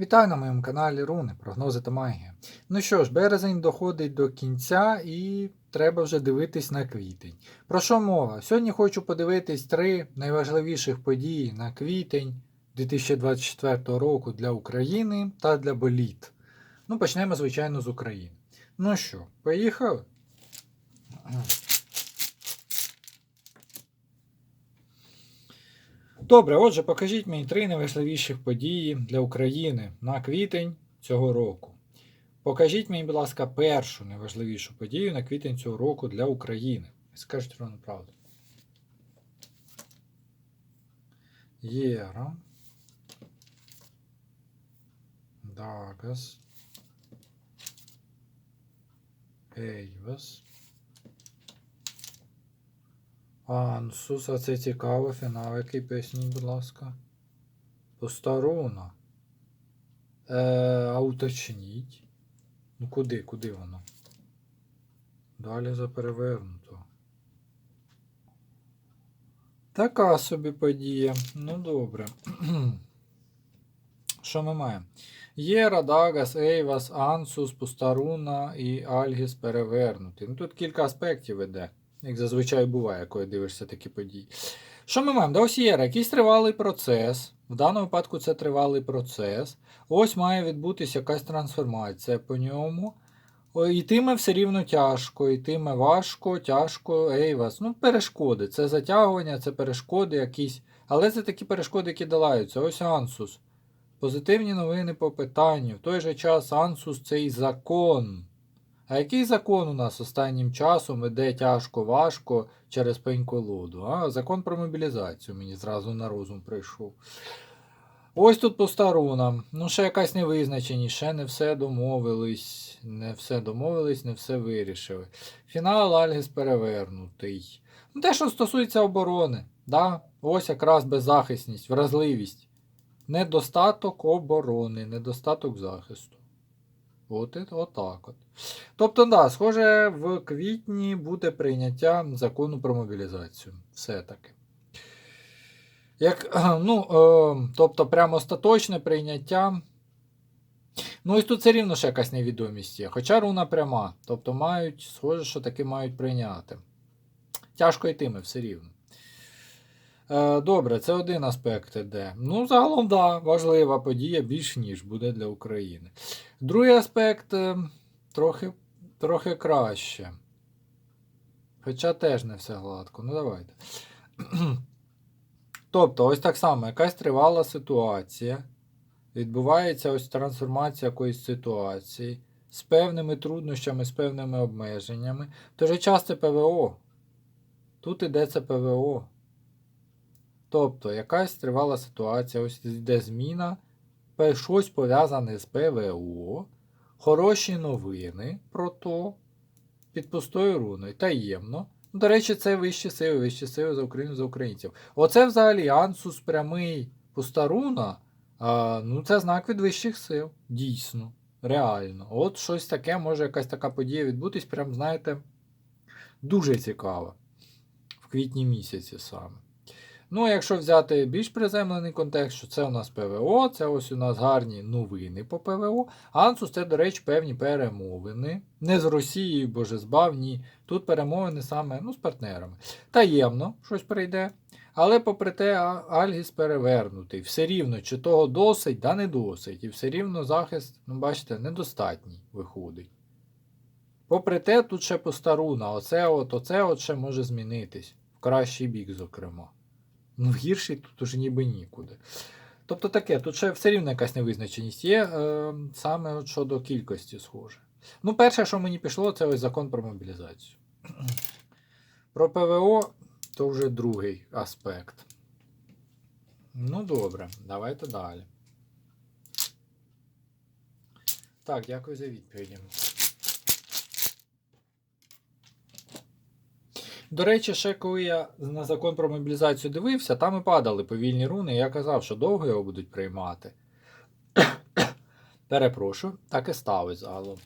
Вітаю на моєму каналі Руни, прогнози та магія. Ну що ж, березень доходить до кінця і треба вже дивитись на квітень. Про що мова? Сьогодні хочу подивитись три найважливіших події на квітень 2024 року для України та для боліт. Ну, почнемо, звичайно, з України. Ну що, поїхали? Добре, отже, покажіть мені три найважливіших події для України на квітень цього року. Покажіть мені, будь ласка, першу найважливішу подію на квітень цього року для України. Скажіть ровно правду. Єра. Дагас. Ейвас. Ансус, а це цікаво, фінал який поясніть, будь ласка. Постаруна. Е, а уточніть. Ну куди, куди воно? Далі за перевернуто. Така собі подія. Ну добре. Що ми маємо? Єра, Дагас, Ейвас, Ансус, Пустаруна і Альгіс перевернутий. Ну тут кілька аспектів іде, як зазвичай буває, коли дивишся такі події. Що ми маємо? Да ось Єра, якийсь тривалий процес. В даному випадку це тривалий процес. Ось має відбутися якась трансформація по ньому. Йтиме все рівно тяжко, йтиме важко, тяжко, ейвас. Ну, перешкоди. Це затягування, це перешкоди якісь. Але це такі перешкоди, які долаються. Ось Ансус. Позитивні новини по питанню. В той же час Ансус це і закон. А який закон у нас останнім часом іде тяжко, важко через пень-колоду? А? Закон про мобілізацію мені зразу на розум прийшов. Ось тут по старунам. Ну, ще якась невизначеність, ще не все домовились. Не все домовились, не все вирішили. Фінал Альгіс перевернутий. Ну, те, що стосується оборони. Да? Ось якраз беззахисність, вразливість. Недостаток оборони, недостаток захисту. От, і- отак от. Тобто, да, схоже, в квітні буде прийняття закону про мобілізацію. Все-таки. Як, ну, е, тобто, прямо остаточне прийняття. Ну, ось тут все рівно ще якась невідомість є. Хоча руна пряма. Тобто мають, схоже, що таки мають прийняти. Тяжко йтиме все рівно. Е, добре, це один аспект іде. Ну, загалом, да, важлива подія більш ніж буде для України. Другий аспект е, трохи, трохи краще. Хоча теж не все гладко. Ну, давайте. Тобто, ось так само, якась тривала ситуація. Відбувається ось трансформація якоїсь ситуації з певними труднощами, з певними обмеженнями. В той же час це ПВО. Тут іде це ПВО. Тобто, якась тривала ситуація, ось йде зміна, щось пов'язане з ПВО, хороші новини про то, під пустою руною, таємно. Ну, До речі, це вищі сили, вищі сили за Україну, за українців. Оце взагалі Ансус прямий пуста руна, а, ну це знак від вищих сил. Дійсно, реально. От щось таке, може якась така подія відбутись, прям, знаєте, дуже цікаво. В квітні місяці саме. Ну, а якщо взяти більш приземлений контекст, що це у нас ПВО, це ось у нас гарні новини по ПВО. Ансус це, до речі, певні перемовини. Не з Росією, боже збав, ні. Тут перемовини саме ну, з партнерами. Таємно щось прийде. Але попри те, Альгіс перевернутий. Все рівно, чи того досить, да не досить. І все рівно захист, ну бачите, недостатній виходить. Попри те, тут ще постаруна. Оце от, оце от ще може змінитись. В кращий бік, зокрема. Ну, гірший тут уже ніби нікуди. Тобто таке, тут ще все рівно якась невизначеність є, е, саме от щодо кількості схоже. Ну, перше, що мені пішло, це ось закон про мобілізацію. Про ПВО то вже другий аспект. Ну, добре, давайте далі. Так, дякую за відповіді. До речі, ще коли я на закон про мобілізацію дивився, там і падали повільні руни, я казав, що довго його будуть приймати. Перепрошую, так і сталося загалом.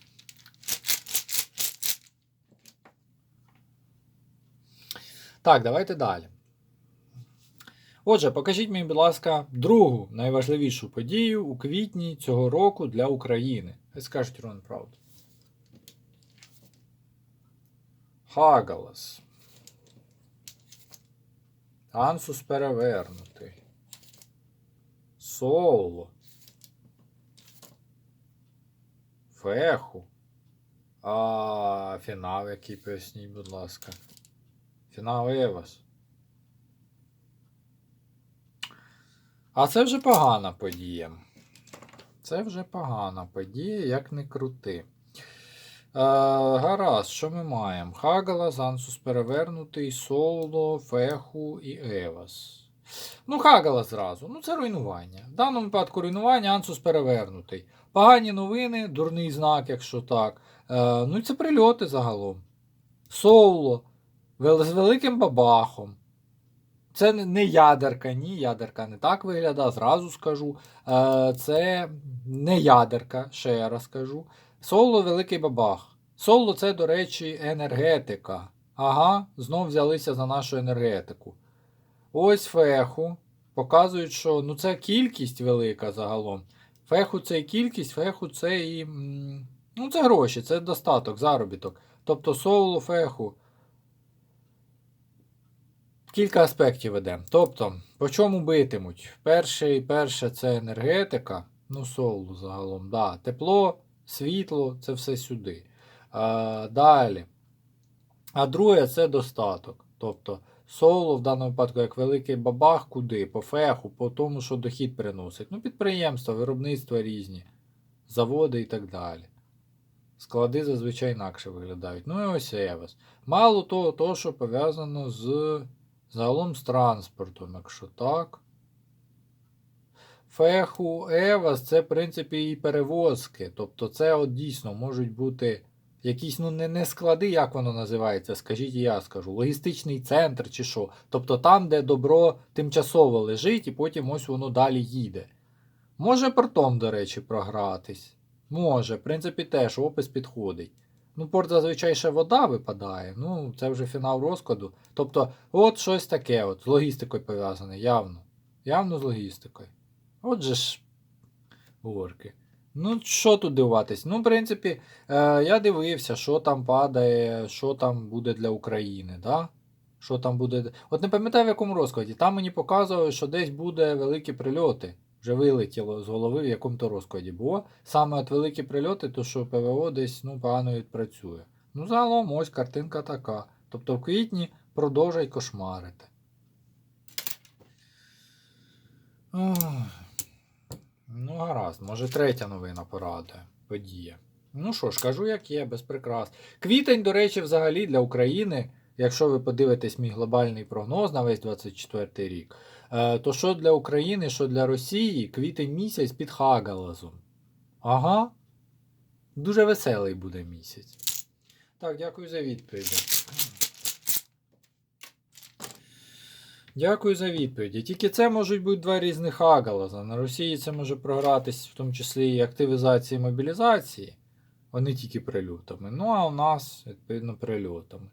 Так, давайте далі. Отже, покажіть мені, будь ласка, другу найважливішу подію у квітні цього року для України. Хай скажуть Рон правду. Хагалас. Ансус перевернутий. Соло. Феху. А фінал який поясніть, будь ласка. Фінал Евас. А це вже погана подія. Це вже погана подія, як не крути. Е, гаразд, що ми маємо? Хагала, Зансус перевернутий, Соло, Феху і Евас. Ну, Хагала зразу. Ну, це руйнування. В даному випадку руйнування, Ансус перевернутий. Погані новини, дурний знак, якщо так. Е, ну і це прильоти загалом. Соло. З великим бабахом. Це не- ядерка, ні, ядерка не так виглядає, зразу скажу. Е, Це не ядерка, ще раз скажу. Соло великий бабах. Соло це, до речі, енергетика. Ага, знов взялися за нашу енергетику. Ось феху. Показують, що ну, це кількість велика загалом. Феху це і кількість, феху це і. Ну, це гроші, це достаток, заробіток. Тобто соло, феху. Кілька аспектів ведемо. Тобто, по чому битимуть? Перший, перше це енергетика, ну, соло загалом, да. тепло, світло це все сюди. А, далі. А друге це достаток. Тобто, соло в даному випадку як великий бабах, куди? По феху, по тому, що дохід приносить. Ну, підприємства, виробництва різні, заводи і так далі. Склади зазвичай інакше виглядають. Ну і ось Евас. Мало того, того, що пов'язано з загалом з транспортом, якщо так. Феху, Евас це, в принципі, і перевозки. Тобто, це от дійсно можуть бути якісь, ну, не, не склади, як воно називається, скажіть, я скажу. Логістичний центр чи що. Тобто там, де добро тимчасово лежить, і потім ось воно далі їде. Може портом, до речі, програтись. Може, в принципі, теж опис підходить. Ну, порт зазвичай ще вода випадає, ну, це вже фінал розкладу. Тобто, от щось таке, от, з логістикою пов'язане, явно. Явно з логістикою. Отже ж, горки. Ну, що тут дивуватись? Ну, в принципі, е, я дивився, що там падає, що там буде для України, да? Що там буде. От не пам'ятаю в якому розкладі. Там мені показували, що десь буде великі прильоти. Вже вилетіло з голови, в якому-то розкладі було. Саме от великі прильоти, то що ПВО десь ну, погано відпрацює. Ну, загалом ось картинка така. Тобто в квітні продовжай кошмарити. Ох. Ну, гаразд, може третя новина порадує. Подія. Ну що ж, кажу, як є, без прикрас. Квітень, до речі, взагалі для України, якщо ви подивитесь мій глобальний прогноз на весь 24 рік, е, то що для України, що для Росії, квітень місяць під Хагалазом. Ага. Дуже веселий буде місяць. Так, дякую за відповіді. Дякую за відповіді. Тільки це можуть бути два різних Хагалаза. На Росії це може програтись в тому числі і активізації і мобілізації, не тільки прильотами. Ну, а у нас, відповідно, прильотами.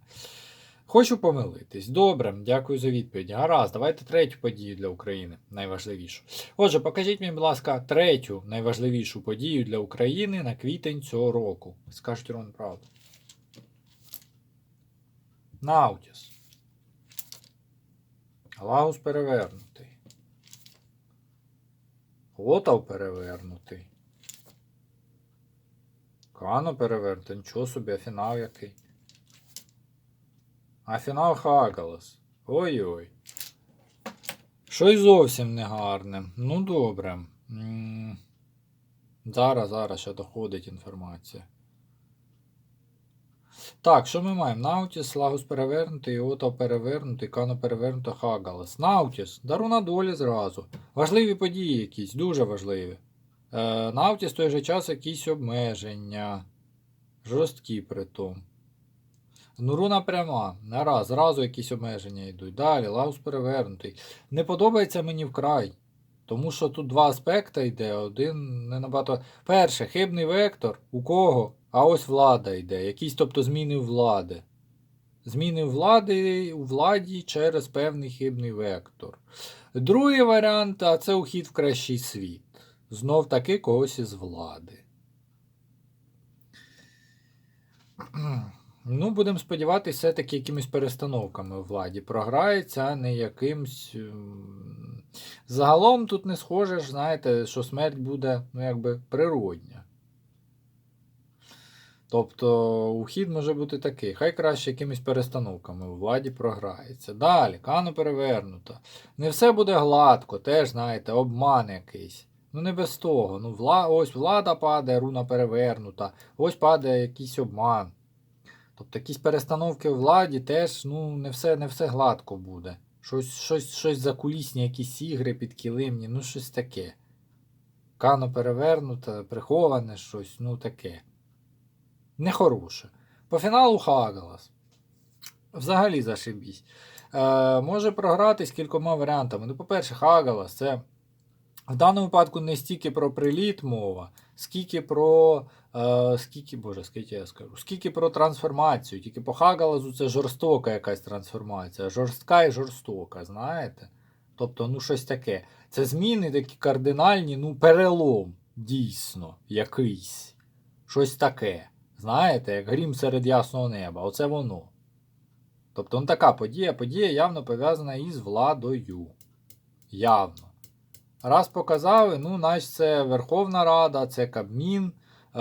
Хочу помилитись. Добре, дякую за відповіді. Гаразд, давайте третю подію для України, найважливішу. Отже, покажіть мені, будь ласка, третю найважливішу подію для України на квітень цього року. Скажіть Рон правду. Наутіс. Лагус перевернутий. Лотав перевернутий. Кано перевернутий. Нічого собі, а фінал який. А фінал Хагалас. Ой-ой. Щось зовсім не гарне. Ну добре. Зараз, зараз ще доходить інформація. Так, що ми маємо? Наутіс, Лагус перевернутий, Ото перевернутий, Кано перевернуто, Хагалас. Наутіс, дару на долі зразу. Важливі події якісь, дуже важливі. Е, Наутіс в той же час якісь обмеження. Жорсткі притом. Нуруна пряма. Не раз, зразу якісь обмеження йдуть. Далі, Лагус перевернутий. Не подобається мені вкрай. Тому що тут два аспекти йде, один не набагато. Перше, хибний вектор. У кого? А ось влада йде. Якісь, тобто, зміни влади. Зміни влади у владі через певний хибний вектор. Другий варіант а це ухід в кращий світ. Знов таки когось із влади. Ну, будемо сподіватися, все-таки якимись перестановками у владі програється, а не якимсь. Загалом тут не схоже знаєте, що смерть буде, ну, якби природня. Тобто ухід може бути такий. Хай краще якимись перестановками у владі програється. Далі, кану перевернуто. Не все буде гладко, теж, знаєте, обман якийсь. Ну не без того. Ну, вла... Ось влада падає, руна перевернута, ось падає якийсь обман. Тобто якісь перестановки у владі теж ну, не все не все гладко буде. Щось щось, щось закулісні, якісь ігри підкилимні, ну щось таке. Кано перевернуте, приховане щось, ну таке. Нехороше. По фіналу Хагалас. Взагалі зашибісь. Е, може програтись кількома варіантами. Ну, по-перше, Хагалас це в даному випадку не стільки про приліт мова, скільки про. Е, скільки, боже, скільки я скажу, скільки про трансформацію. Тільки по Хагалазу це жорстока якась трансформація. Жорстка і жорстока, знаєте? Тобто, ну щось таке. Це зміни такі кардинальні, ну, перелом, дійсно, якийсь. Щось таке. Знаєте, як грім серед ясного неба. Оце воно. Тобто, ну така подія, подія явно пов'язана із владою. Явно. Раз показали, ну, значить це Верховна Рада, це Кабмін, е,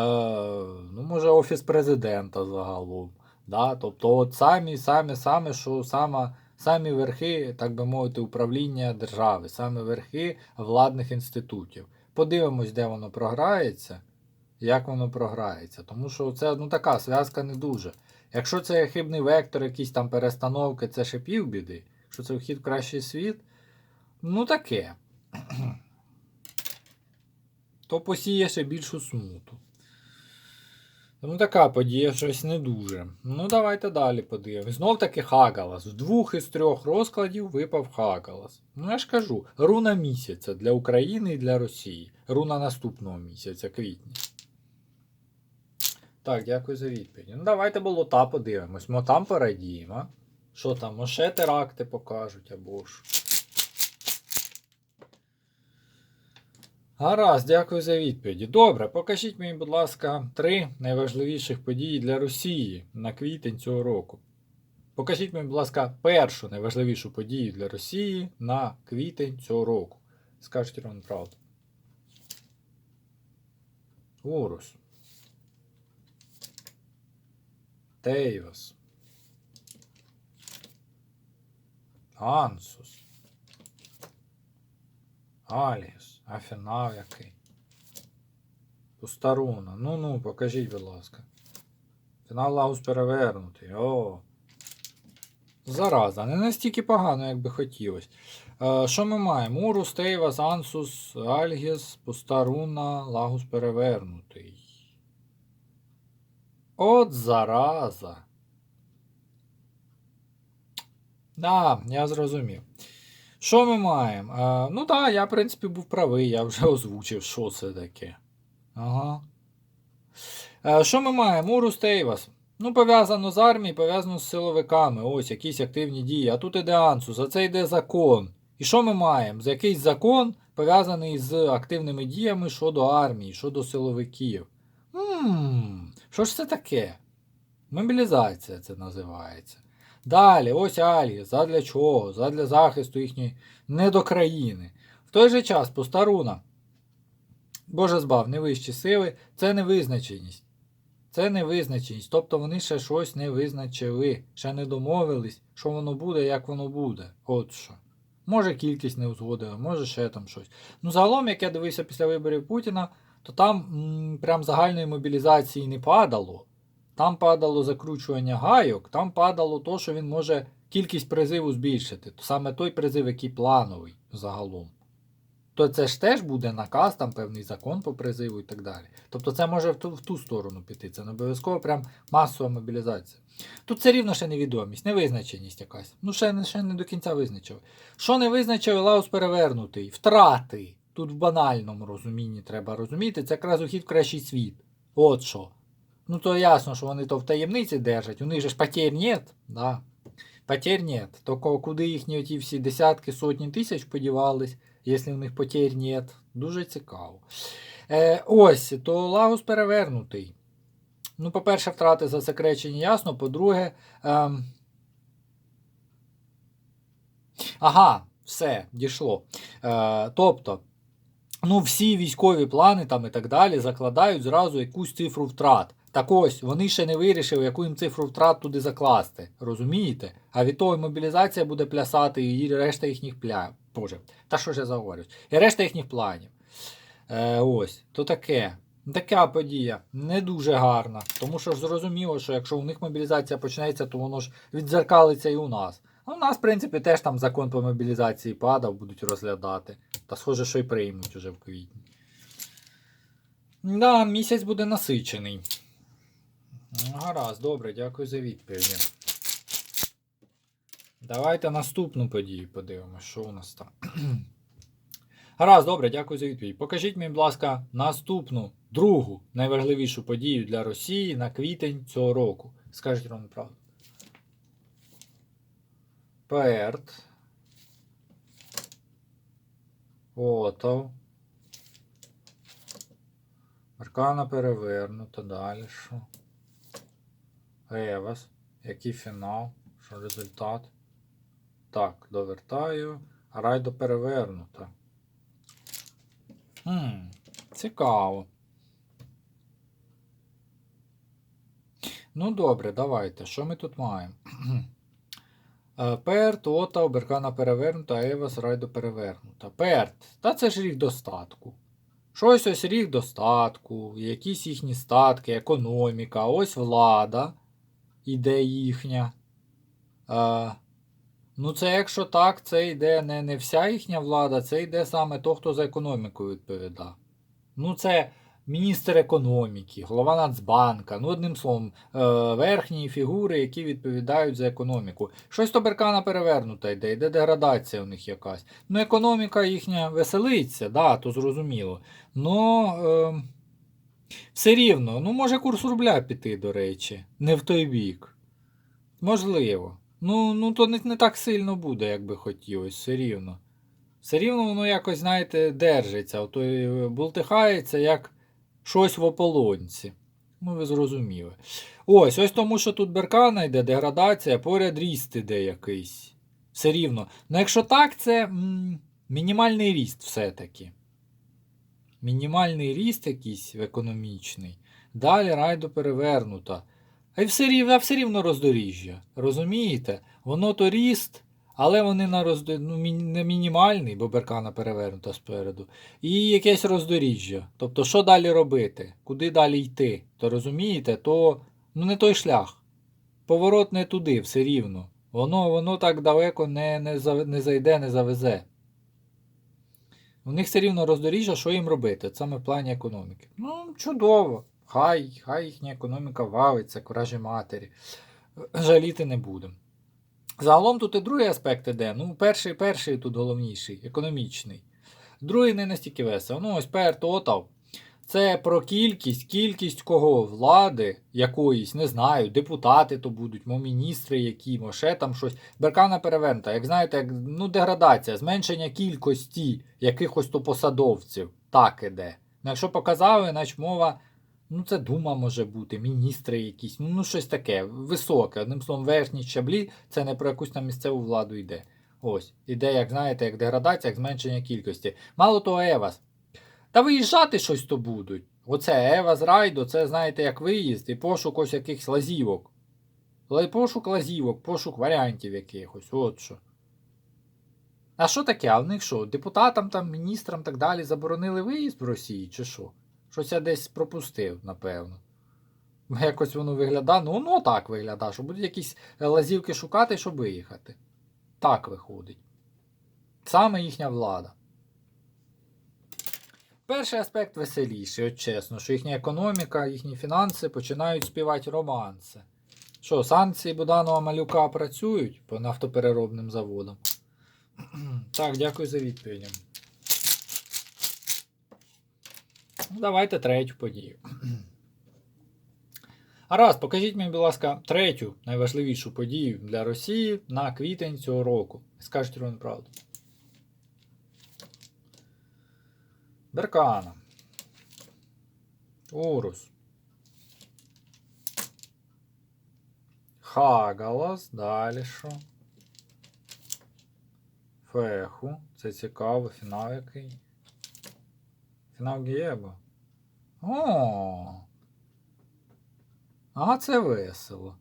ну, може, Офіс президента загалом. Да? Тобто, от самі, самі, самі, що сама, самі верхи, так би мовити, управління держави, самі верхи владних інститутів. Подивимось, де воно програється, як воно програється. Тому що це ну, така зв'язка не дуже. Якщо це хибний вектор, якісь там перестановки, це ще півбіди. Якщо це вхід в кращий світ, ну таке то посіє ще більшу смуту. Ну, така подія щось не дуже. Ну, давайте далі подивимось. Знов таки Хагалас. В двох із трьох розкладів випав Хагалас. Ну, я ж кажу, руна місяця для України і для Росії. Руна наступного місяця, квітня. Так, дякую за відповідь. Ну, давайте болота подивимось. Ми там порадіємо. Що там, може теракти покажуть або ж. Гаразд, дякую за відповіді. Добре, покажіть мені, будь ласка, три найважливіших події для Росії на квітень цього року. Покажіть мені, будь ласка, першу найважливішу подію для Росії на квітень цього року. Скажіть вам правду. Урус. Тейвас. Ансус. Аліс. А фінал який? Пустаруна. Ну ну, покажіть, будь ласка. Фінал Лагус перевернутий. О. Зараза, не настільки погано, як би хотілося. Е, що ми маємо? Урус, Тейвас, Ансус, Альгіс, Пустаруна, Лагус перевернутий. От зараза. Да, я зрозумів. Що ми маємо? Е, ну так, я, в принципі, був правий, я вже озвучив, що це таке. Ага. Е, що ми маємо? Урус Тейвас. Ну, пов'язано з армією, пов'язано з силовиками. Ось якісь активні дії. А тут іде Ансус, а це йде закон. І що ми маємо? За якийсь закон пов'язаний з активними діями щодо армії, щодо силовиків. Ммм, що ж це таке? Мобілізація це називається. Далі, ось Альгіс. Задля чого? Задля захисту їхньої недокраїни. В той же час постаруна. Боже збав, невищі сили це невизначеність. Це невизначеність. Тобто вони ще щось не визначили, ще не домовились, що воно буде, як воно буде. От що. Може кількість не узгодили, може ще там щось. Ну, загалом, як я дивився після виборів Путіна, то там м, прям загальної мобілізації не падало. Там падало закручування гайок, там падало то, що він може кількість призиву збільшити. Саме той призив, який плановий загалом. То це ж теж буде наказ, там певний закон по призиву і так далі. Тобто це може в ту, в ту сторону піти. Це не обов'язково прям масова мобілізація. Тут все рівно ще невідомість, невизначеність якась. Ну, ще, ще не до кінця визначили. Що не визначив, Лаус перевернутий. Втрати. Тут в банальному розумінні треба розуміти. Це якраз ухід в кращий світ. От що. Ну то ясно, що вони то в таємниці держать, у них же ж потерь нет, да. Потерь нет. Тільки куди їхні оті всі десятки, сотні тисяч подівались, якщо в них потерь нет. Дуже цікаво. Е, ось, то Лагус перевернутий. Ну, по-перше, втрати засекречені ясно. По-друге. Ем... Ага, все, дійшло. Е, тобто, ну, всі військові плани там і так далі закладають зразу якусь цифру втрат. Так ось, вони ще не вирішили, яку їм цифру втрат туди закласти. Розумієте? А від того мобілізація буде плясати, і решта їхніх плянів. Боже, та що ж я заговорю? І решта їхніх планів. Е, ось, то таке. Така подія не дуже гарна. Тому що ж зрозуміло, що якщо у них мобілізація почнеться, то воно ж відзеркалиться і у нас. А у нас, в принципі, теж там закон по мобілізації падав, будуть розглядати. Та схоже, що й приймуть уже в квітні. Да, місяць буде насичений. Ну, Гаразд, добре, дякую за відповідь. Давайте наступну подію подивимося, що у нас там. Гаразд, добре, дякую за відповідь. Покажіть мені, будь ласка, наступну, другу найважливішу подію для Росії на квітень цього року. Скажіть ровно правду. Перт. Отов. Аркана перевернута. Далі? Евас. Який фінал? Що результат? Так, довертаю. Райдо перевернута. Хм, цікаво. Ну, добре, давайте. Що ми тут маємо? Е, Перт, Ота, Оберкана перевернута, Евас, Райдо перевернута. Перт. Та це ж рік достатку. Щось ось рік достатку, якісь їхні статки, економіка, ось влада іде їхня. Е, ну, це якщо так, це йде не, не вся їхня влада, це йде саме то, хто за економіку відповідає. Ну, це міністр економіки, голова Нацбанка, ну, одним словом, е, верхні фігури, які відповідають за економіку. Щось то беркана перевернута йде, йде деградація у них якась. Ну, економіка їхня веселиться, да, то зрозуміло. Но е, все рівно, ну, може курс рубля піти, до речі, не в той бік. Можливо. Ну, ну то не, не так сильно буде, як би хотілося, все рівно. Все рівно воно якось, знаєте, держиться, ото бултихається, як щось в ополонці. Ну, ви зрозуміли. Ось, ось тому, що тут беркана йде, деградація, поряд ріст іде якийсь. Все рівно. Ну, якщо так, це м, мінімальний ріст все-таки. Мінімальний ріст якийсь економічний. Далі райдо перевернута. А все рівно, все рівно роздоріжжя. Розумієте? Воно то ріст, але вони на роздо... ну, не мінімальний, бо беркана перевернута спереду. І якесь роздоріжжя. Тобто, що далі робити? Куди далі йти? То розумієте, то ну, не той шлях. Поворот не туди, все рівно. Воно воно так далеко не, не, не зайде, не завезе. У них все рівно роздоріжжя, що їм робити? Саме в плані економіки. Ну, чудово. Хай, хай їхня економіка валиться, куражі матері. Жаліти не будемо. Загалом тут і другий аспект іде. Ну, перший, перший тут головніший, економічний. Другий не настільки весело. Ну, ось пер тотал. Це про кількість, кількість кого влади якоїсь, не знаю, депутати то будуть, міністри які, мо ще там щось. Беркана перевернута, як знаєте, як, ну, деградація, зменшення кількості якихось то посадовців. Так іде. Ну, якщо показали, значить мова. Ну, це дума може бути, міністри якісь, ну, ну щось таке, високе. Одним словом, верхні щаблі, це не про якусь там місцеву владу йде. Ось. Іде, як знаєте, як деградація, як зменшення кількості. Мало того, Евас. Та виїжджати щось то будуть. Оце Евас Райдо, це, знаєте, як виїзд і пошук ось якихось лазівок. Ла- Пошук лазівок, пошук варіантів якихось, от що. А що таке? А в них що? Депутатам, там, міністрам так далі заборонили виїзд в Росії, чи що? Щось я десь пропустив, напевно. Якось воно виглядає. Ну, воно так виглядає, що будуть якісь лазівки шукати, щоб виїхати. Так виходить. Саме їхня влада. Перший аспект веселіший, от чесно, що їхня економіка, їхні фінанси починають співати романси. Що, санкції Буданова Малюка працюють по нафтопереробним заводам? Так, дякую за відповідь. Ну, Давайте третю подію. А раз, покажіть мені, будь ласка, третю найважливішу подію для Росії на квітень цього року. Скажіть ровно правду. Беркана. Урус. Хагалас. Далі? Феху. Це цікаво. Фінал який? Фінал Гєба. О. А це весело.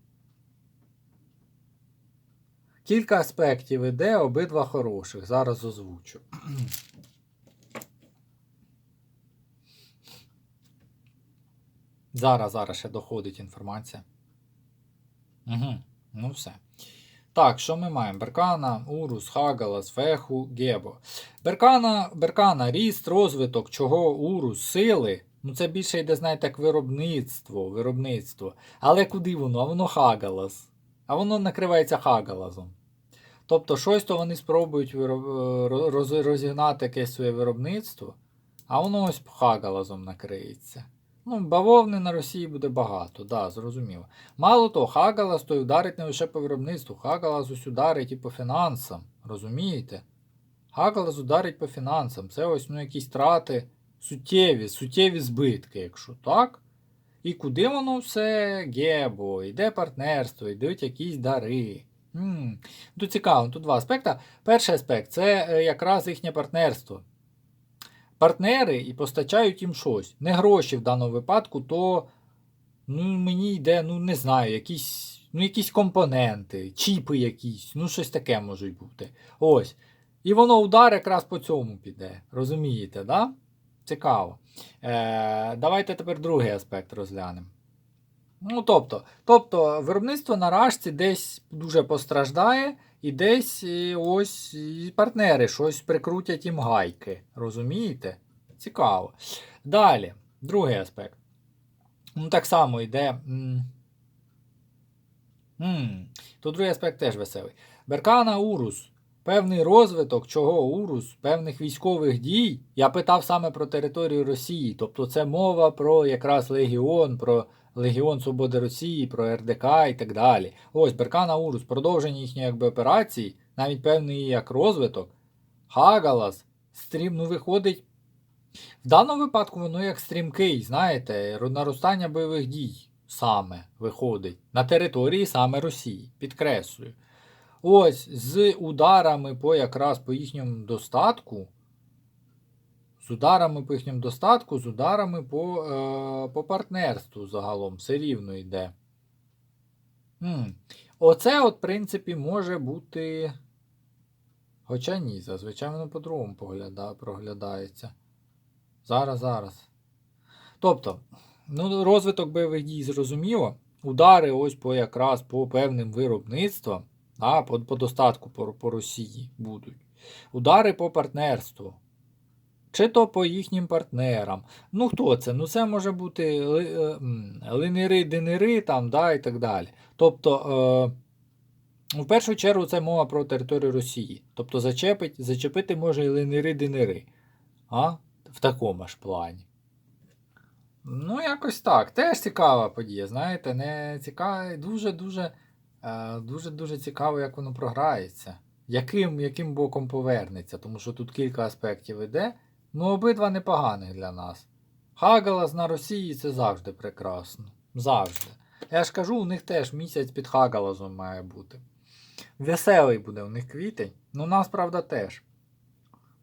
Кілька аспектів іде, обидва хороших. Зараз озвучу. Зараз, зараз ще доходить інформація. Угу, ну все. Так, що ми маємо? Беркана, Урус, Хагалас, Феху, Гебо. Беркана, Беркана, ріст, розвиток, чого Урус, сили. Ну це більше йде, знаєте, як виробництво. виробництво. Але куди воно? А воно Хагалас. А воно накривається Хагалазом. Тобто, щось то вони спробують вироб... розігнати якесь своє виробництво, а воно ось Хагалазом накриється. Ну, бавовни на Росії буде багато, да, зрозуміло. Мало того, Хагалас то й ударить не лише по виробництву, Хагалас ось ударить і по фінансам. Розумієте? Хагалас ударить по фінансам. Це ось ну, якісь трати суттєві, суттєві збитки, якщо так. І куди воно все гебо, йде партнерство, йдуть якісь дари. М-м. Тут цікаво, тут два аспекти. Перший аспект це е, якраз їхнє партнерство партнери і постачають їм щось. Не гроші в даному випадку, то ну, мені йде, ну не знаю, якісь ну, якісь компоненти, чіпи якісь, ну щось таке можуть бути. Ось. І воно удар якраз по цьому піде. Розумієте, да? Цікаво. Е, Давайте тепер другий аспект розглянемо. Ну, тобто, тобто, виробництво на рашці десь дуже постраждає, і десь ось партнери щось прикрутять їм гайки. Розумієте? Цікаво. Далі, другий аспект. Ну, Так само йде. Тут другий аспект теж веселий. Беркана Урус. Певний розвиток, чого Урус, певних військових дій. Я питав саме про територію Росії. Тобто це мова про якраз Легіон, про Легіон Свободи Росії, про РДК і так далі. Ось Беркана Урус, продовження їхньої якби, операції, навіть певний як розвиток. Хагалас, стрім, ну виходить. В даному випадку воно як стрімкий, знаєте, наростання бойових дій саме виходить на території саме Росії. Підкреслюю. Ось з ударами по якраз по їхньому достатку. З ударами по їхньому достатку, з ударами по е, по партнерству загалом все рівно йде. М. Оце, от, в принципі, може бути. Хоча ні, зазвичай воно по-другому проглядається. Зараз, зараз. Тобто, ну, розвиток бойових дій зрозуміло. Удари ось по якраз по певним виробництвам, а, по, по достатку по, по Росії будуть. Удари по партнерству чи то по їхнім партнерам. Ну, хто це? Ну, це може бути е, линери, денери там, да, і так далі. Тобто, е, в першу чергу, це мова про територію Росії. Тобто, зачепить, зачепити може і линери, денери. А? В такому ж плані. Ну, якось так. Теж цікава подія, знаєте, не цікава, дуже-дуже е, дуже-дуже цікаво, як воно програється. Яким яким боком повернеться, тому що тут кілька аспектів іде. Ну, обидва непоганих для нас. Хагалас на Росії це завжди прекрасно. Завжди. Я ж кажу, у них теж місяць під Хагалазом має бути. Веселий буде у них квітень. Ну, нас, правда, теж.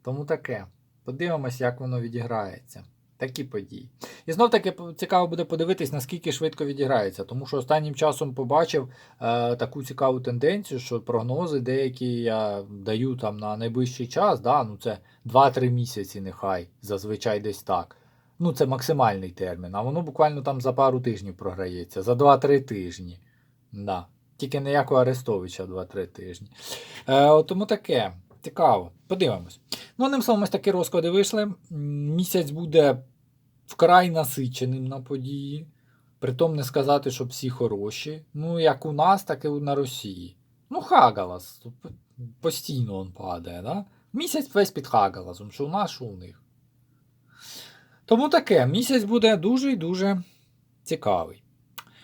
Тому таке. Подивимось, як воно відіграється. Такі події. І знов таки цікаво буде подивитись, наскільки швидко відіграється. Тому що останнім часом побачив е, таку цікаву тенденцію, що прогнози деякі я даю там на найближчий час. да, ну Це 2-3 місяці, нехай, зазвичай десь так. Ну, Це максимальний термін. А воно буквально там за пару тижнів програється, за 2-3 тижні. Да. Тільки ніякого Арестовича 2-3 тижні. Е, Тому таке. Цікаво. Подивимось. Ну, одним словом, ось такі розклади вийшли. Місяць буде вкрай насиченим на події. Притом не сказати, що всі хороші. Ну, як у нас, так і на Росії. Ну, Хагалас. Постійно він падає. Да? Місяць весь під Хагаласом, що у нас, що у них. Тому таке, місяць буде дуже і дуже цікавий.